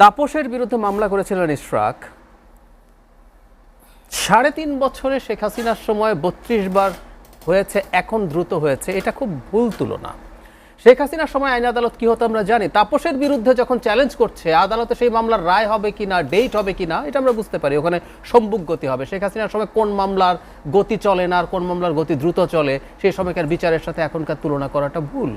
তাপসের বিরুদ্ধে মামলা করেছিলেন ইশরাক। সাড়ে তিন বছরে শেখ হাসিনার সময় বত্রিশ বার হয়েছে, এখন দ্রুত হয়েছে। এটা খুব ভুল তুলনা। শেখ হাসিনার সময় আইন আদালত কি হতো আমরা জানি। তাপসের বিরুদ্ধে যখন চ্যালেঞ্জ করছে, আদালতে সেই মামলার রায় হবে কি না ডেট হবে কি না এটা আমরা বুঝতে পারি। ওখানে সম্মুখ গতি হবে। শেখ হাসিনার সময় কোন মামলার গতি চলে না আর কোন মামলার গতি দ্রুত চলে, সেই সময়কার বিচারের সাথে এখনকার তুলনা করাটা ভুল।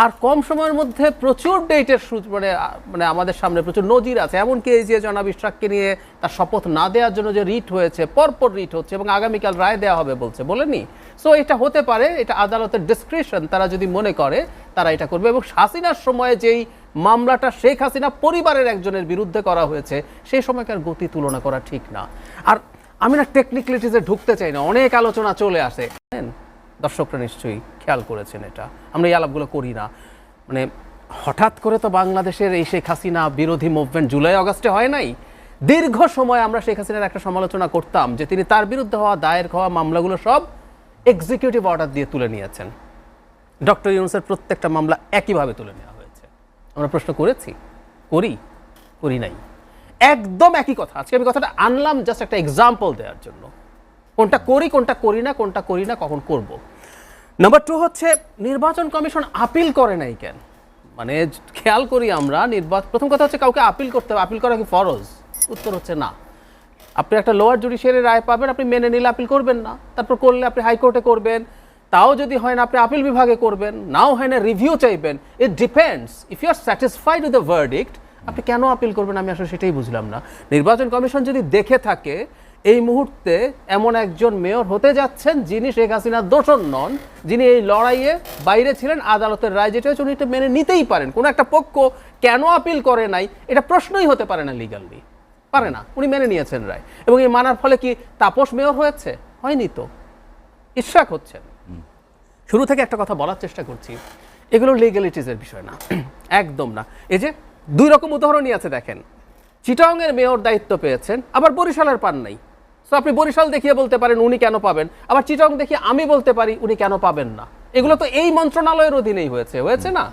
আর কম সময়ের মধ্যে প্রচুর ডেটের মানে মানে আমাদের সামনে প্রচুর নজির আছে। এমনকি এই যে জনাব ইশরাককে নিয়ে তার শপথ না দেওয়ার জন্য যে রিট হয়েছে, পরপর রিট হচ্ছে এবং আগামীকাল রায় দেওয়া হবে বলছে, বলেনি। সো এটা হতে পারে, এটা আদালতের ডিসক্রিপশন তারা যদি মনে করে, তারা এটা করবে এবং হাসিনার সময়ে যেই মামলাটা শেখ হাসিনা পরিবারের একজনের বিরুদ্ধে করা হয়েছে সেই সময়কার গতি তুলনা করা ঠিক না। আর আমি না টেকনিক্যালিটিসে ঢুকতে চাই না, অনেক আলোচনা চলে আসে? দর্শকরা নিশ্চয়ই খেয়াল করেছেন এটা। আমরা এই আলাপগুলো করি না। মানে হঠাৎ করে তো বাংলাদেশের এই শেখ হাসিনা বিরোধী মুভমেন্ট জুলাই আগস্টে হয় নাই? দীর্ঘ সময় আমরা শেখ হাসিনার একটা সমালোচনা করতাম যে তিনি তার বিরুদ্ধে হওয়া, দায়ের হওয়া মামলাগুলো সব এক্সিকিউটিভ অর্ডার দিয়ে তুলে নিয়েছেন। ডক্টর ইউনুসের প্রত্যেকটা মামলা একইভাবে তুলে নেওয়া হয়েছে। আমরা প্রশ্ন করেছি, করি করি নাই। একদম একই কথা। আজকে আমি কথাটা আনলাম জাস্ট একটা এক্সাম্পল দেওয়ার জন্য। কোনটা করি কোনটা করি না, কোনটা করি না, কখন করব? নাম্বার টু হচ্ছে, নির্বাচন কমিশন আপিল করে নাই কেন? মানে খেয়াল করি আমরা নির্বাচন প্রথম কথা হচ্ছে কাউকে আপিল করতে হবে আপিল করা কি ফরজ? উত্তর হচ্ছে না। আপনি একটা লোয়ার জুডিশিয়ারি রায় পাবেন, আপনি মেনে নিলে আপিল করবেন না। তারপর করলে আপনি হাইকোর্টে করবেন। তাও যদি হয় না, আপনি আপিল বিভাগে করবেন। নাও হয় না রিভিউ চাইবেন। It depends if you are satisfied with the verdict আপনি কেন আপিল করবেন? আমি আসলে সেটাই বুঝলাম না। নির্বাচন কমিশন যদি দেখে থাকে এই মুহূর্তে এমন একজন মেয়র হতে যাচ্ছেন যিনি শেখ হাসিনার দোষণ নন, যিনি এই লড়াইয়ে বাইরে ছিলেন, আদালতের রায় যেটা হচ্ছে উনি এটা মেনে নিতেই পারেন। কোনো একটা পক্ষ কেন আপিল করে নাই, এটা প্রশ্নই হতে পারে না লিগালি পারে না। উনি মেনে নিয়েছেন রায়। এবং এই মানার ফলে কি তাপস মেয়র হয়েছে? হয়নি তো। ইশরাক হচ্ছেন। শুরু থেকে একটা কথা বলার চেষ্টা করছি। এগুলো লিগ্যালিটিসের বিষয় না। একদম না। এই যে দুই রকম উদাহরণই আছে, দেখেন। চিটাংয়ের মেয়র দায়িত্ব পেয়েছেন, আবার বরিশালের পান নাই। সো আপনি বরিশাল দেখিয়ে বলতে পারেন উনি কেন পাবেন। আবার চিটং দেখিয়ে আমি বলতে পারি উনি কেন পাবেন না। এগুলো তো এই মন্ত্রণালয়ের অধীনেই হয়েছে হয়েছে না?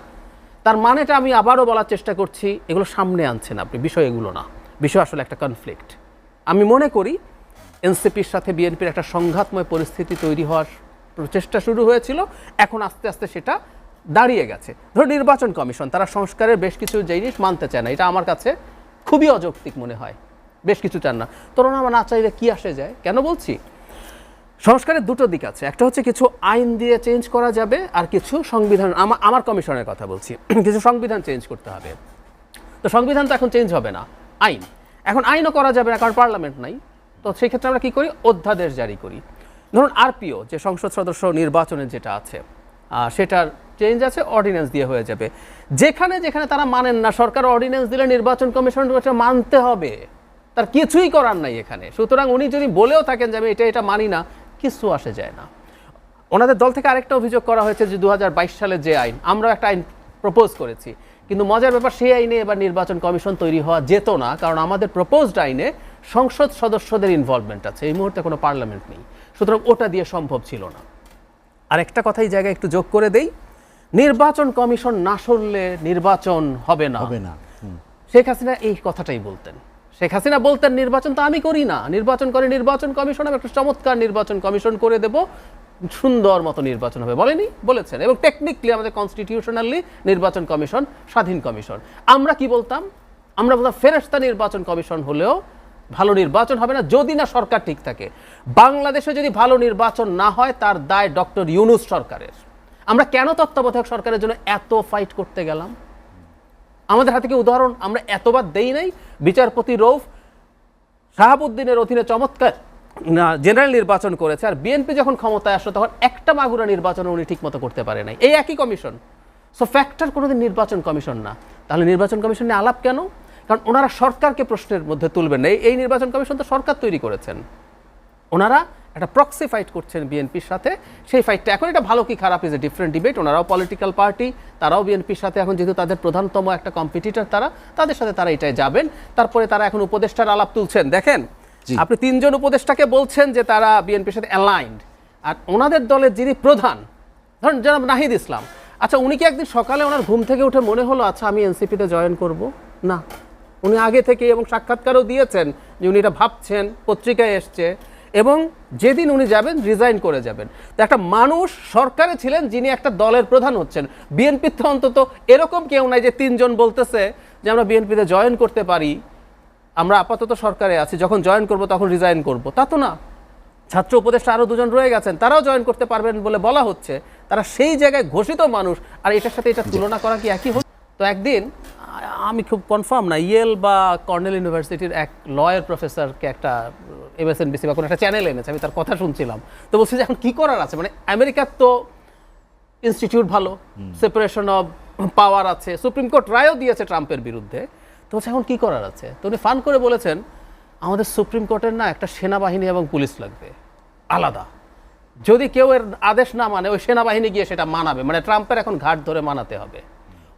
তার মানেটা আমি আবারও বলার চেষ্টা করছি, এগুলো সামনে আনছেন আপনি, বিষয় এগুলো না। বিষয় আসলে একটা কনফ্লিক্ট আমি মনে করি এনসিপির সাথে বিএনপির একটা সংঘাতময় পরিস্থিতি তৈরি হওয়ার প্রচেষ্টা শুরু হয়েছিল, এখন আস্তে আস্তে সেটা দাঁড়িয়ে গেছে। ধরো নির্বাচন কমিশন, তারা সংস্কারের বেশ কিছু জিনিস মানতে চায় না, এটা আমার কাছে খুবই অযৌক্তিক মনে হয়। বেশ কিছু চান না। তোরা আমার না চাইলে কি আসে যায়? কেন বলছি? সংস্কারের দুটো দিক আছে। একটা হচ্ছে কিছু আইন দিয়ে চেঞ্জ করা যাবে আর কিছু সংবিধান আমার আমার কমিশনের কথা বলছি। কিছু সংবিধান চেঞ্জ করতে হবে। তো সংবিধান তো এখন চেঞ্জ হবে না। আইন। এখন আইনও করা যাবে না, কারণ পার্লামেন্ট নাই। তো সেই ক্ষেত্রে আমরা কী করি? অধ্যাদেশ জারি করি। ধরুন আরপিও, যে সংসদ সদস্য নির্বাচনের যেটা আছে সেটার চেঞ্জ আছে অর্ডিন্যান্স দিয়ে হয়ে যাবে। যেখানে যেখানে তারা মানেন না, সরকার অর্ডিন্যান্স দিলে নির্বাচন কমিশন মানতে হবে। তার কিছুই করার নাই এখানে। সুতরাং উনি যদি বলেও থাকেন যে আমি এটা এটা মানি না কিছু আসে যায় না। ওনাদের দল থেকে আরেকটা অভিযোগ করা হয়েছে যে দু সালের যে আইন আমরা একটা আইন প্রপোজ করেছি। কিন্তু মজার ব্যাপার সেই আইনে এবার নির্বাচন কমিশন তৈরি হওয়া যেত না কারণ আমাদের প্রপোজড আইনে সংসদ সদস্যদের ইনভলভমেন্ট আছে। এই মুহূর্তে কোনো পার্লামেন্ট নেই। সুতরাং ওটা দিয়ে সম্ভব ছিল না। আর একটা কথা এই জায়গায় একটু যোগ করে দেই। নির্বাচন কমিশন না সরলে নির্বাচন হবে না। হবে না। শেখ হাসিনা এই কথাটাই বলতেন। শেখ হাসিনা বলতেন, নির্বাচন তো আমি করি না। নির্বাচন করে নির্বাচন কমিশন আমি একটা চমৎকার নির্বাচন কমিশন করে দেব। সুন্দর মতো নির্বাচন হবে। বলেনি, বলেছেন। এবং টেকনিক্যালি আমাদের কনস্টিটিউশনালি নির্বাচন কমিশন স্বাধীন কমিশন। আমরা কি বলতাম? আমরা বলতাম ফেরেস্তা নির্বাচন কমিশন হলেও ভালো নির্বাচন হবে না, যদি না সরকার ঠিক থাকে। বাংলাদেশে যদি ভালো নির্বাচন না হয়, তার দায় ডক্টর ইউনুস সরকারের। আমরা কেন তত্ত্বাবধায়ক সরকারের জন্য এত ফাইট করতে গেলাম? আমাদের হাতে কি উদাহরণ? আমরা এতবার দেই নাই। বিচারপতি রৌফ শাহাবুদ্দিনের অধীনে চমৎকার, না, জেনারেল নির্বাচন করেছে। আর বিএনপি যখন ক্ষমতায় আসলো, তখন একটা মাগুরা নির্বাচন উনি ঠিকমতো করতে পারে নাই। এই একই কমিশন। সো ফ্যাক্টর কোনোদিন নির্বাচন কমিশন না। তাহলে নির্বাচন কমিশন নিয়ে আলাপ কেন? কারণ ওনারা সরকারকে প্রশ্নের মধ্যে তুলবেন না। এই নির্বাচন কমিশন তো সরকার তৈরি করেছেন। ওনারা একটা প্রক্সি ফাইট করছেন বিএনপির সাথে। সেই ফাইটটা এখন এটা ভালো কি খারাপ ইজ এ ডিফারেন্ট ডিবেট ওনারাও পলিটিক্যাল পার্টি তারাও বিএনপির সাথে। এখন যেহেতু তাদের প্রধানতম একটা কম্পিটিটর তারা তাদের সাথে তারা এটাই যাবেন। তারপরে তারা এখন উপদেষ্টার আলাপ তুলছেন। দেখেন আপনি তিনজন উপদেষ্টাকে বলছেন যে তারা বিএনপির সাথে অ্যালাইন্ড আর ওনাদের দলের যিনি প্রধান ধরেন জনাব নাহিদ ইসলাম। আচ্ছা উনি কি একদিন সকালে ওনার ঘুম থেকে উঠে মনে হলো আচ্ছা আমি এনসিপিতে জয়েন করব না। উনি আগে থেকে এবং সাক্ষাৎকারও দিয়েছেন যে উনি এটা ভাবছেন পত্রিকায় এসছে। এবং যেদিন উনি যাবেন রিজাইন করে যাবেন। তো একটা মানুষ সরকারে ছিলেন যিনি একটা দলের প্রধান হচ্ছেন। বিএনপিতে অন্তত এরকম কেউ নাই যে তিনজন বলতেছে যে আমরা বিএনপিতে জয়েন করতে পারি, আমরা আপাতত সরকারে আছি, যখন জয়েন করব তখন রিজাইন করব। তা তো না। ছাত্র উপদেষ্টা আরও দুজন রয়ে গেছেন, তারাও জয়েন করতে পারবেন বলে বলা হচ্ছে। তারা সেই জায়গায় ঘোষিত মানুষ, আর এটার সাথে এটা তুলনা করা কি একই হচ্ছে? তো একদিন আমি খুব কনফার্ম না, ইয়েল বা কর্নেল ইউনিভার্সিটির এক লয়ার প্রফেসরকে একটা এমএসএনবিসি বা কোনো একটা চ্যানেল এনেছে আমি তার কথা শুনছিলাম। তো বলছি যে এখন কী করার আছে? মানে আমেরিকার তো ইনস্টিটিউট ভালো সেপারেশন অফ পাওয়ার আছে সুপ্রিম কোর্ট রায়ও দিয়েছে ট্রাম্পের বিরুদ্ধে। তো বলছে এখন কি করার আছে? তো উনি ফান করে বলেছেন আমাদের সুপ্রিম কোর্টের না একটা সেনাবাহিনী এবং পুলিশ লাগবে আলাদা। যদি কেউ এর আদেশ না মানে ওই সেনাবাহিনী গিয়ে সেটা মানাবে। মানে ট্রাম্পের এখন ঘাট ধরে মানাতে হবে।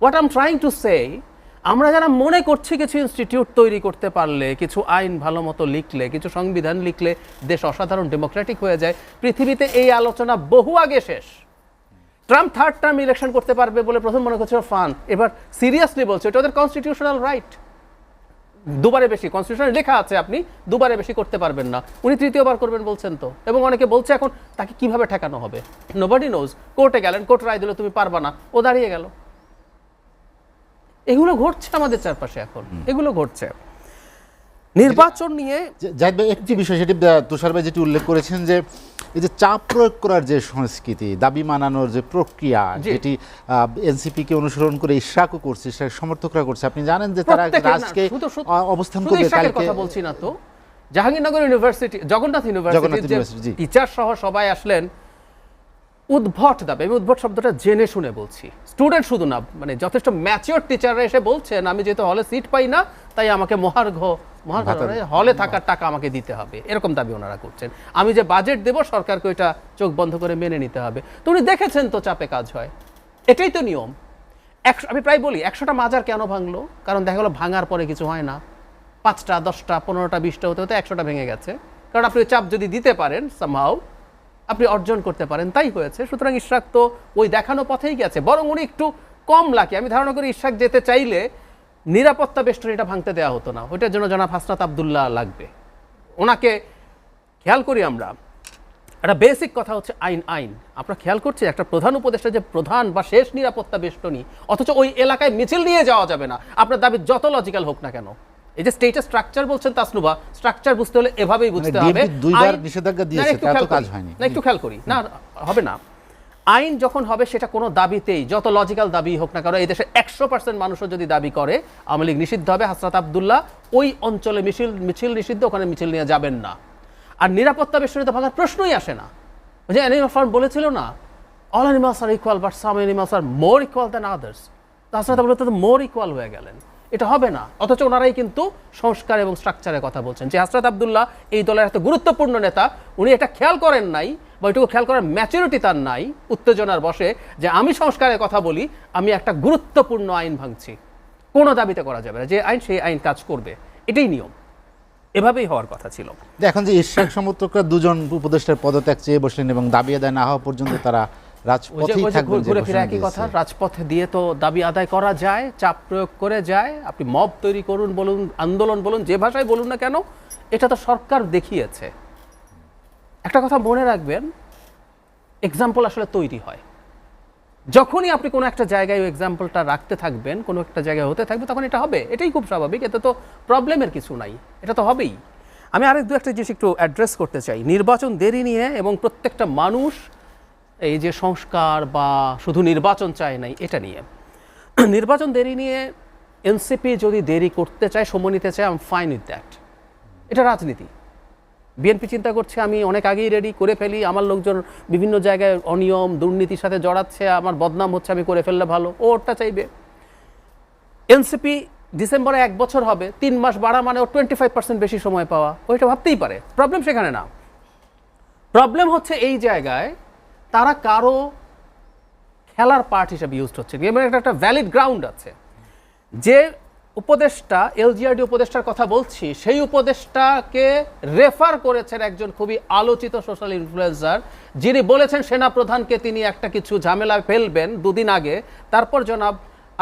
What am trying to say আমরা যারা মনে করছি কিছু ইনস্টিটিউট তৈরি করতে পারলে, কিছু আইন ভালো মতো লিখলে, কিছু সংবিধান লিখলে দেশ অসাধারণ ডেমোক্রেটিক হয়ে যায়, পৃথিবীতে এই আলোচনা বহু আগে শেষ। ট্রাম্প থার্ড টার্ম ইলেকশন করতে পারবে বলে প্রথম মনে করছিল ফান। এবার সিরিয়াসলি বলছে, এটা ওদের কনস্টিটিউশনাল রাইট দুবারে বেশি কনস্টিটিউশনে লেখা আছে আপনি, দুবারে বেশি করতে পারবেন না। উনি তৃতীয়বার করবেন বলছেন তো। এবং অনেকে বলছে এখন তাকে কীভাবে ঠেকানো হবে? নোবডি নোজ কোর্টে গেলেন কোর্ট রায় দিল, তুমি পারবা না। ও দাঁড়িয়ে গেল। এগুলো ঘটছে আমাদের চারপাশে এখন। এগুলো ঘটছে। নির্বাচন নিয়ে জাহিদ ভাই একটি বিষয় সেটি তুষার ভাই যেটি উল্লেখ করেছেন যে এই যে চাপ প্রয়োগ করার যে সংস্কৃতি দাবি মানানোর যে প্রক্রিয়া যেটি এনসিপি কে অনুসরণ করে ইশরাকও করছে সমর্থকরা করছে। আপনি জানেন যে তারা আহ, অবস্থান করবে কালকে। কথা বলছি না তো। জাহাঙ্গীরনগর ইউনিভার্সিটি জগন্নাথ ইউনিভার্সিটির ইউনিভার্সিটি, টিচার সহ সবাই আসলেন উদ্ভট দাবি আমি উদ্ভট শব্দটা জেনে শুনে বলছি। স্টুডেন্ট শুধু না মানে যথেষ্ট ম্যাচিওর টিচাররা এসে বলছেন আমি যেহেতু হলে সিট পাই না তাই আমাকে মহার্ঘ মহার্ঘ হলে থাকার টাকা আমাকে দিতে হবে। এরকম দাবি ওনারা করছেন। আমি যে বাজেট দেব সরকারকে ওইটা চোখ বন্ধ করে মেনে নিতে হবে। তো উনি দেখেছেন তো চাপে কাজ হয়। এটাই তো নিয়ম। একশো আমি প্রায় বলি একশোটা মাজার কেন ভাঙলো? কারণ দেখা গেলো ভাঙার পরে কিছু হয় না। পাঁচটা দশটা পনেরোটা বিশটা হতে হতে একশোটা ভেঙে গেছে। কারণ আপনি চাপ যদি দিতে পারেন সামহাও আপনি অর্জন করতে পারেন, তাই হয়েছে। সুতরাং ইশরাক তো ওই দেখানো পথেই গেছে। বরং উনি একটু কম লাগে আমি ধারণা করি ইশরাক যেতে চাইলে নিরাপত্তা বেষ্টনীটা ভাঙতে দেওয়া হতো না। ওইটার জন্য জনাব হাসনাত আবদুল্লাহ লাগবে। ওনাকে খেয়াল করি আমরা। একটা বেসিক কথা হচ্ছে আইন আইন। আমরা খেয়াল করছি একটা প্রধান উপদেষ্টা যে প্রধান বা শেষ নিরাপত্তা বেষ্টনী, অথচ ওই এলাকায় মিছিল নিয়ে যাওয়া যাবে না। আপনার দাবি যত লজিক্যাল হোক না কেন। এই যে স্টেটের স্ট্রাকচার বলছেন তাসনুবা স্ট্রাকচার বুঝতে হলে এভাবেই বুঝতে মানে হবে। দুইবার নিষেধাজ্ঞা দিয়েছে, তাতেও খেয়াল কাজ হয়নি। না একটু খেয়াল করি। না হবে না। আইন যখন হবে সেটা কোনো দাবিতেই যত লজিক্যাল দাবি হোক না কারণ এই দেশে একশো পার্সেন্ট মানুষও যদি দাবি করে আওয়ামী লীগ নিষিদ্ধ হবে হাসরাত আবদুল্লাহ ওই অঞ্চলে মিছিল মিছিল নিষিদ্ধ ওখানে মিছিল নিয়ে যাবেন না। আর নিরাপত্তা বেষ্টনীতে ভাঙার প্রশ্নই আসে না। যে অ্যানিমাল ফার্ম বলেছিল না all animals are equal but some animals are more equal than others Hasrat Abdullah তো মোর ইকুয়াল হয়ে গেলেন। এটা হবে না। অথচ ওনারাই কিন্তু সংস্কার এবং স্ট্রাকচারের কথা বলছেন। যে হাসরাত আবদুল্লাহ এই দলের এত গুরুত্বপূর্ণ নেতা, উনি এটা খেয়াল করেন নাই বা ওইটুকু খেয়াল করার ম্যাচুরিটি তার নাই, উত্তেজনার বসে যে আমি সংস্কারের কথা বলি, আমি একটা গুরুত্বপূর্ণ আইন ভাঙছি। কোনো দাবিতে করা যাবে না। যে আইন সেই আইন কাজ করবে। এটাই নিয়ম। এভাবেই হওয়ার কথা ছিল। এখন যে ইশরাক সমর্থকরা দুজন উপদেষ্টার পদত্যাগ চেয়ে বসলেন এবং দাবি আদায় না হওয়া পর্যন্ত তারা রাজপথেই থাকবেন ঘুরে ফিরে একই কথা। রাজপথে দিয়ে তো দাবি আদায় করা যায় চাপ প্রয়োগ করে যায়। আপনি মব তৈরি করুন বলুন আন্দোলন বলুন যে ভাষায় বলুন না কেন এটা তো সরকার দেখিয়েছে। একটা কথা মনে রাখবেন এক্সাম্পল আসলে তৈরি হয়। যখনই আপনি কোনো একটা জায়গায় ওই এক্সাম্পলটা রাখতে থাকবেন কোনো একটা জায়গায় হতে থাকবে তখন এটা হবে। এটাই খুব স্বাভাবিক এতে তো প্রবলেমের কিছু নাই। এটা তো হবেই। আমি আরেক দু একটা জিনিস একটু অ্যাড্রেস করতে চাই। নির্বাচন দেরি নিয়ে এবং প্রত্যেকটা মানুষ এই যে সংস্কার বা শুধু নির্বাচন চায় নাই, এটা নিয়ে। নির্বাচন দেরি নিয়ে এনসিপি যদি দেরি করতে চায়, সময় নিতে চায় আম ফাইন উইথ দ্যাট এটা রাজনীতি। বিএনপি চিন্তা করছে, আমি অনেক আগেই রেডি করে ফেলি, আমার লোকজন বিভিন্ন জায়গায় অনিয়ম, দুর্নীতির সাথে জড়াচ্ছে, আমার বদনাম হচ্ছে, আমি করে ফেললে ভালো, ও ওরটা চাইবে। এনসিপি ডিসেম্বরে এক বছর হবে, তিন মাস বাড়া মানে ও টোয়েন্টি ফাইভ পার্সেন্ট বেশি সময় পাওয়া। ওইটা ভাবতেই পারে প্রবলেম সেখানে না। প্রবলেম হচ্ছে এই জায়গায় তারা কারও খেলার পার্ট হিসেবে ইউজ হচ্ছে। গেমের একটা একটা ভ্যালিড গ্রাউন্ড আছে। যে উপদেষ্টা এলজিআরডি উপদেষ্টার কথা বলছি, সেই উপদেষ্টাকে রেফার করেছেন একজন খুবই আলোচিত সোশ্যাল ইনফ্লুয়েন্সার যিনি বলেছেন সেনাপ্রধানকে তিনি একটা কিছু ঝামেলা ফেলবেন দুদিন আগে। তারপর জনাব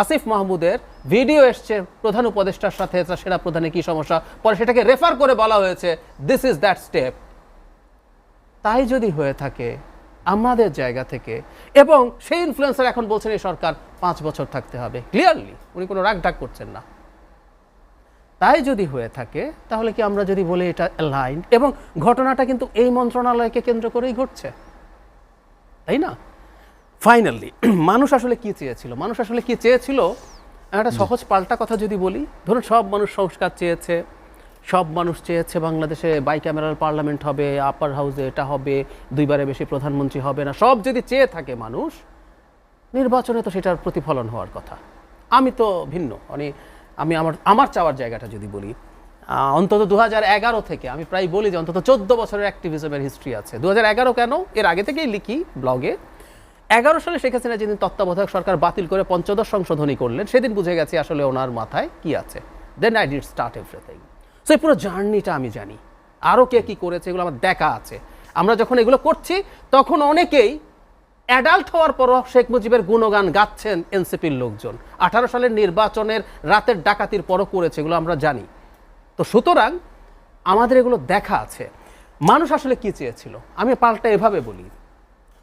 আসিফ মাহমুদের ভিডিও এসছে প্রধান উপদেষ্টার সাথে তার সেনা প্রধানের কি সমস্যা? পরে সেটাকে রেফার করে বলা হয়েছে দিস ইজ দ্যাট স্টেপ তাই যদি হয়ে থাকে আমাদের জায়গা থেকে। এবং সেই ইনফ্লুয়েন্সার এখন বলছেন, এই সরকার পাঁচ বছর থাকতে হবে। ক্লিয়ারলি উনি কোনো রাগ ডাক করছেন না। তাই যদি হয়ে থাকে, তাহলে কি আমরা যদি বলি এটা লাইন এবং ঘটনাটা কিন্তু এই মন্ত্রণালয়কে কেন্দ্র করেই ঘটছে। তাই না? ফাইনালি মানুষ আসলে কি চেয়েছিল? মানুষ আসলে কি চেয়েছিল? একটা সহজ পাল্টা কথা যদি বলি, ধরুন সব মানুষ সংস্কার চেয়েছে। সব মানুষ চেয়েছে বাংলাদেশে বাই ক্যামেরাল পার্লামেন্ট হবে আপার হাউসে এটা হবে, দুইবারে বেশি প্রধানমন্ত্রী হবে না। সব যদি চেয়ে থাকে মানুষ, নির্বাচনে তো সেটার প্রতিফলন হওয়ার কথা। আমি তো ভিন্ন। মানে আমি আমার আমার চাওয়ার জায়গাটা যদি বলি অন্তত দু থেকে, আমি প্রায় বলি যে অন্তত চোদ্দ বছরের অ্যাক্টিভিজমের হিস্ট্রি আছে। দু কেন? এর আগে থেকেই লিখি ব্লগে এগারো সালে শেখ হাসিনা যেদিন তত্ত্বাবধায়ক সরকার বাতিল করে পঞ্চদশ সংশোধনী করলেন, সেদিন বুঝে গেছি আসলে ওনার মাথায় কি আছে। Then I did start everything so এই পুরো জার্নিটা আমি জানি। আরও কে কী করেছে এগুলো আমার দেখা আছে। আমরা যখন এগুলো করছি তখন অনেকেই অ্যাডাল্ট হওয়ার পরও শেখ মুজিবের গুণগান গাচ্ছেন এনসিপির লোকজন। আঠারো সালের নির্বাচনের রাতের ডাকাতির পরও করেছে এগুলো আমরা জানি। তো সুতরাং আমাদের এগুলো দেখা আছে। মানুষ আসলে কী চেয়েছিল? আমি পাল্টা এভাবে বলি।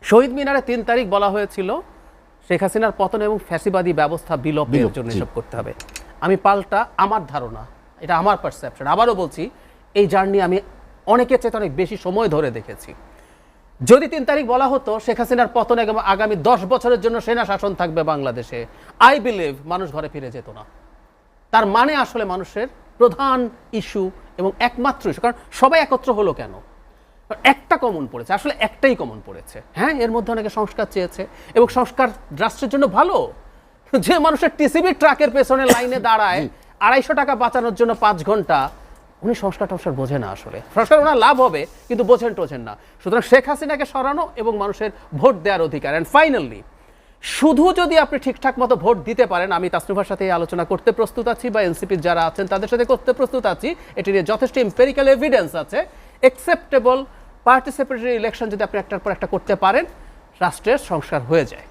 শহীদ মিনারে তিন তারিখ বলা হয়েছিল শেখ হাসিনার পতন এবং ফ্যাসিবাদী ব্যবস্থা বিলোপের জন্য। এসব করতে হবে। আমি পাল্টা আমার ধারণা এটা আমার পারসেপশন আবারও বলছি এই জার্নি আমি অনেকের চেয়ে অনেক বেশি সময় ধরে দেখেছি। যদি তিন তারিখ বলা হতো শেখ হাসিনার পতন এবং আগামী দশ বছরের জন্য সেনা শাসন থাকবে বাংলাদেশে। আই বিলিভ মানুষ ঘরে ফিরে যেত না। তার মানে আসলে মানুষের প্রধান ইস্যু এবং একমাত্র ইস্যু কারণ সবাই একত্র হলো কেন? একটা কমন পড়েছে আসলে একটাই কমন পড়েছে। হ্যাঁ এর মধ্যে অনেকে সংস্কার চেয়েছে এবং সংস্কার রাষ্ট্রের জন্য ভালো। যে মানুষের টিসিবি ট্রাকের পেছনে লাইনে দাঁড়ায় আড়াইশো টাকা বাঁচানোর জন্য পাঁচ ঘণ্টা। উনি সংস্কার টংস্কার বোঝে না আসলে। সংস্কার ওনার লাভ হবে, কিন্তু বোঝেন টোঝেন না। সুতরাং শেখ হাসিনাকে সরানো এবং মানুষের ভোট দেওয়ার অধিকার। অ্যান্ড ফাইনালি শুধু যদি আপনি ঠিকঠাক মতো ভোট দিতে পারেন, আমি তাসনুভার সাথে আলোচনা করতে প্রস্তুত আছি বা এনসিপির যারা আছেন, তাদের সাথে করতে প্রস্তুত আছি। এটি নিয়ে যথেষ্ট এম্পেরিক্যাল এভিডেন্স আছে। একসেপ্টেবল পার্টিসিপেটরি ইলেকশন যদি আপনি একটার পর একটা করতে পারেন, রাষ্ট্রের সংস্কার হয়ে যায়।